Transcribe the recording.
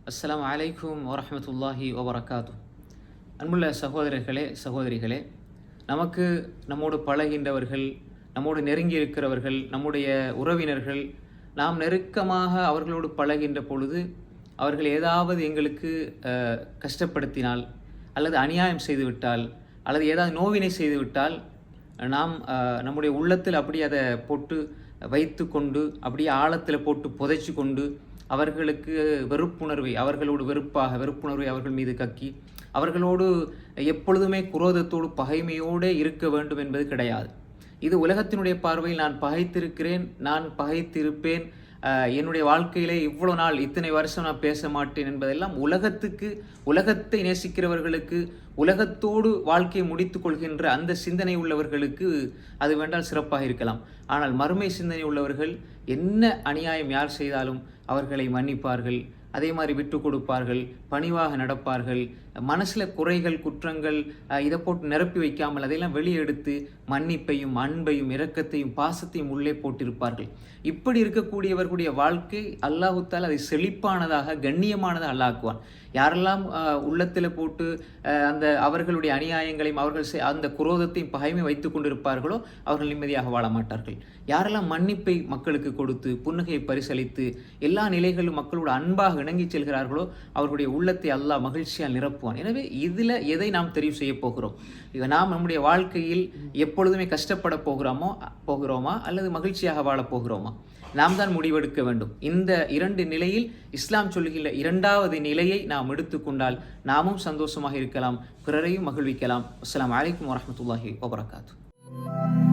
அஸ்லாம் அலைக்கும் வரமத்துல்லாஹி வபரகாத்து அன்புள்ள சகோதரர்களே சகோதரிகளே நமக்கு நம்மோடு பழகின்றவர்கள் நம்மோடு நெருங்கி இருக்கிறவர்கள் நம்முடைய உறவினர்கள் நாம் நெருக்கமாக அவர்களோடு பழகின்ற பொழுது அவர்கள் ஏதாவது எங்களுக்கு கஷ்டப்படுத்தினால் அல்லது அநியாயம் செய்துவிட்டால் அல்லது ஏதாவது நோவினை செய்துவிட்டால் நாம் நம்முடைய உள்ளத்தில் அப்படியே அதை போட்டு வைத்து கொண்டு அப்படியே ஆழத்தில் போட்டு புதைச்சு கொண்டு அவர்களுக்கு வெறுப்புணர்வை அவர்களோடு வெறுப்பாக வெறுப்புணர்வை அவர்கள் மீது கக்கி அவர்களோடு எப்பொழுதுமே குரோதத்தோடு பகைமையோடு இருக்க வேண்டும் என்பது கிடையாது. இது உலகத்தினுடைய பார்வையில் நான் பகைத்திருக்கிறேன் நான் பகைத்திருப்பேன் என்னுடைய வாழ்க்கையிலே இவ்வளோ நாள் இத்தனை வருஷம் நான் பேச மாட்டேன் என்பதெல்லாம் உலகத்துக்கு உலகத்தை நேசிக்கிறவர்களுக்கு உலகத்தோடு வாழ்க்கையை முடித்து கொள்கின்ற அந்த சிந்தனை உள்ளவர்களுக்கு அது வேண்டால் சிறப்பாக இருக்கலாம். ஆனால் மறுமை சிந்தனை உள்ளவர்கள் என்ன அநியாயம் யார் செய்தாலும் அவர்களை மன்னிப்பார்கள். அதே மாதிரி விட்டு கொடுப்பார்கள் பணிவாக நடப்பார்கள் மனசில் குறைகள் குற்றங்கள் இதை போட்டு நிரப்பி வைக்காமல் அதையெல்லாம் வெளியெடுத்து மன்னிப்பையும் அன்பையும் இரக்கத்தையும் பாசத்தையும் உள்ளே போட்டிருப்பார்கள். இப்படி இருக்கக்கூடியவர்களுடைய வாழ்க்கை அல்லாஹுத்தால் அதை செழிப்பானதாக கண்ணியமானதாக அல்லாக்குவான். யாரெல்லாம் உள்ளத்தில் போட்டு அந்த அவர்களுடைய அநியாயங்களையும் அவர்கள் செய்- அந்த குரோதத்தையும் பகைமை வைத்து கொண்டிருப்பார்களோ அவர்கள் நிம்மதியாக வாழ மாட்டார்கள். யாரெல்லாம் மன்னிப்பை மக்களுக்கு கொடுத்து புன்னகையை பரிசளித்து எல்லா நிலைகளும் மக்களோட அன்பாக இணங்கி செல்கிறார்களோ அவர்களுடைய உள்ளத்தை அல்லாஹ் மகிழ்ச்சியால் நிரப்புவான். எனவே இதில் எதை நாம் தெரிவு செய்ய போகிறோம்? இதை நாம் நம்முடைய வாழ்க்கையில் எப்பொழுதுமே கஷ்டப்பட போகிறோமோ போகிறோமா? அல்லது மகிழ்ச்சியாக வாழப் போகிறோமா? நாம் தான் முடிவெடுக்க வேண்டும். இந்த இரண்டு நிலையில் இஸ்லாம் சொல்கிற இரண்டாவது நிலையை நாம் எடுத்துக்கொண்டால் நாமும் சந்தோஷமாக இருக்கலாம் பிறரையும் மகிழ்விக்கலாம். அஸ்லாம் அலைக்கும் வரமத்துல்லாஹி வபரகாத்து.